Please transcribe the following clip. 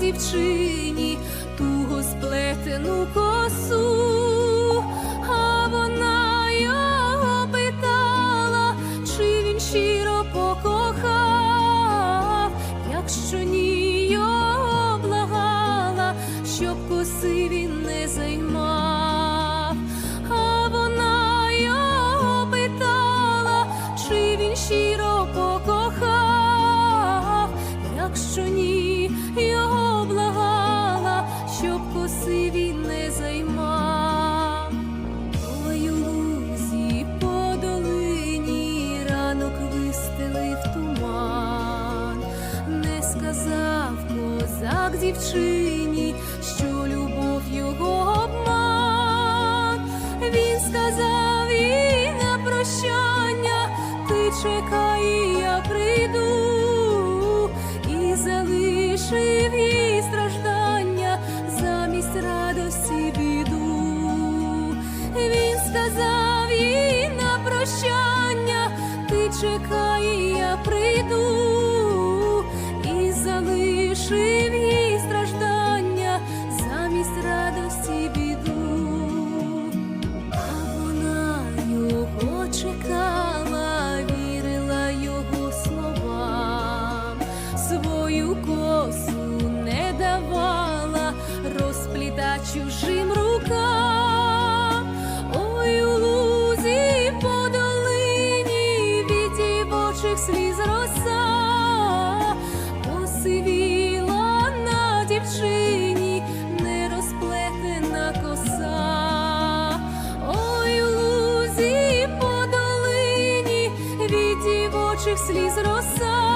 дівчині туго сплетену косу, а вона його чи він щиро покохав, якщо ні, його щоб коси він не займав, а вона його чи він щиро покохав, якщо ні, його благала, щоб коси він не займав. Ой, у лузі по долині ранок вистелив туман, не сказав козак дівчині, що любов його обман. Він сказав їй на прощання, ти чекай, я прийду, сказав їй на прощання, ти чекай, я прийду, і залишив їй страждання замість радості біду. А вона його чекала, вірила його словам, свою косу не давала, розпліта чужим рукам. Сліз роса, посивіла на дівчині нерозплетена коса. Ой, у лузі по долині від дівочих сліз роса,